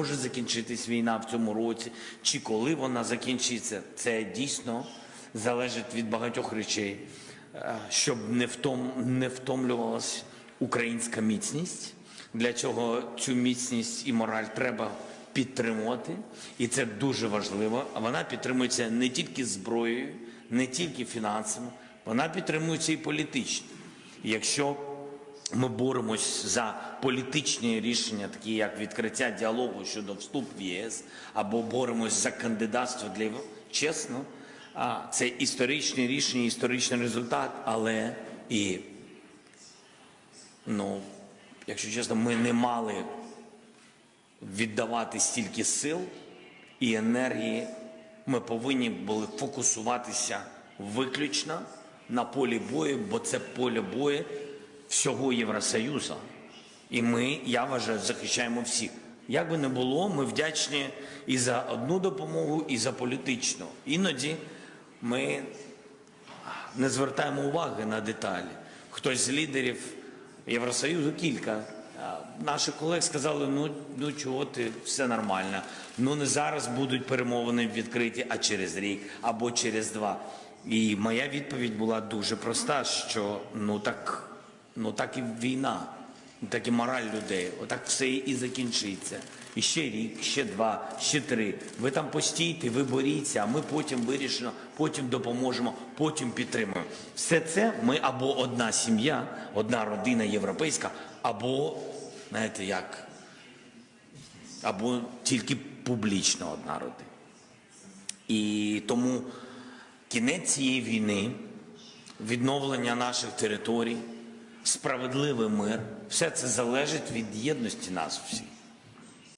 може закінчитись війна в цьому році, чи коли вона закінчиться, це дійсно залежить від багатьох речей, Е, щоб не втом не втомлювалась українська міцність. Для цього цю міцність і мораль треба підтримувати, і це дуже важливо. Вона підтримується не тільки зброєю, не тільки фінансами, вона підтримується і політично. Якщо ми боремось за політичні рішення, такі як відкриття діалогу щодо вступу в ЄС, або боремось за кандидатство для Євро- чесно, це історичне рішення, історичний результат, але і ну, якщо чесно, ми не мали віддавати стільки сил і енергії. Ми повинні були фокусуватися виключно на полі бою, бо це поле бою всього Євросоюзу. І ми, я вважаю, захищаємо всіх. Як би не було, ми вдячні і за одну допомогу, і за політичну. Іноді ми не звертаємо уваги на деталі. Хтось з лідерів Євросоюзу кілька. Наші колеги сказали: ну, ну чого ти, все нормально. Ну не зараз будуть перемовини відкриті, а через рік або через два. І моя відповідь була дуже проста: що ну так, ну так і війна, так і мораль людей. Отак все і закінчиться. І ще рік, ще два, ще три. Ви там постійте, ви боріться, а ми потім вирішимо, потім допоможемо, потім підтримуємо. Все це ми або одна сім'я, одна родина європейська, або, знаєте, як, або тільки публічна одна родина. І тому кінець цієї війни, відновлення наших територій, справедливий мир, все це залежить від єдності нас всіх.